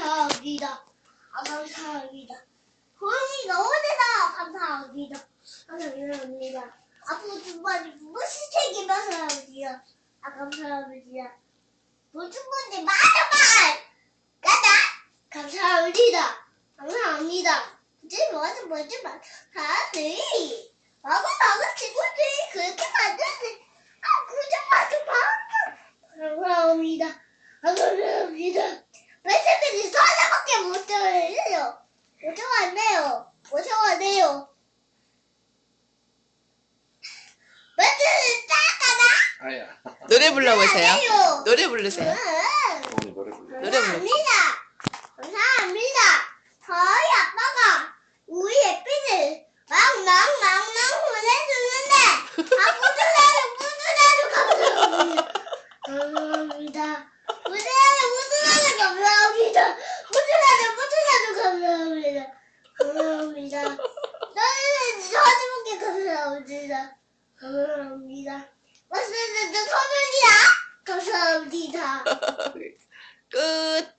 감사합니다. 아, 감사합니다. 호영이가 오늘다 감사합니다. 감사합니다. 앞으로 두 번이 무슨 책임져서 합니다. 아, 감사합니다. 모든 분들 많은 말! 가자! 감사합니다. 감사합니다. 이제 뭐지, 뭐지, 마. 다들. 마구 마구 친구들이 그렇게 만드는데, 아, 그저 마구 마구. 감사합니다. 감사합니다. 왜 사자밖에 못 들어요? 못 들어왔네요. 못 들어왔네요. 멘트는 아야. 노래 불러보세요. 요 노래 부르세요. 오늘 노래 불러. 노래 불러. 감사합니다. 감사합니다. 저희 아빠가 우리 애비를 막막막막 보내주는데 다 무드라도 무드라도 감사합니다. 감사합니다. 무드라도 무드라도 감사합니다. 무드라도 무드라도 감사합니다. 감사합니다. 너는 저주먹게 감사합니다. 감사합니다. 맛있는 소문이야. 감사합니다. 끝.